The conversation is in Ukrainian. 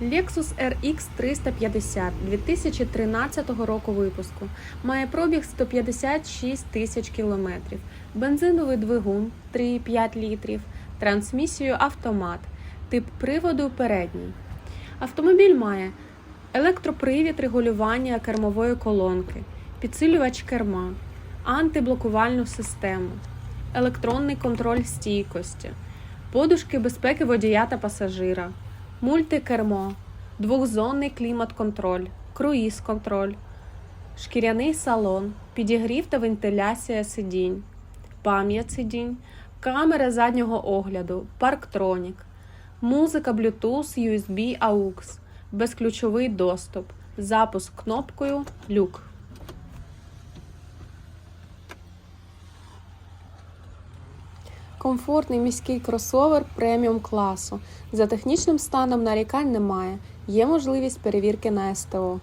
Lexus RX 350 2013 року випуску. Має пробіг 156 тисяч кілометрів, бензиновий двигун 3,5 літрів, трансмісію автомат, тип приводу передній. Автомобіль має електропривід регулювання кермової колонки, підсилювач керма, антиблокувальну систему, електронний контроль стійкості, подушки безпеки водія та пасажира, мультикермо, двохзонний клімат-контроль, круїз-контроль, шкіряний салон, підігрів та вентиляція сидінь, пам'ять сидінь, камера заднього огляду, парктронік, музика Bluetooth, USB, AUX, безключовий доступ, запуск кнопкою люк. Комфортний міський кросовер преміум класу. За технічним станом нарікань немає. Є можливість перевірки на СТО.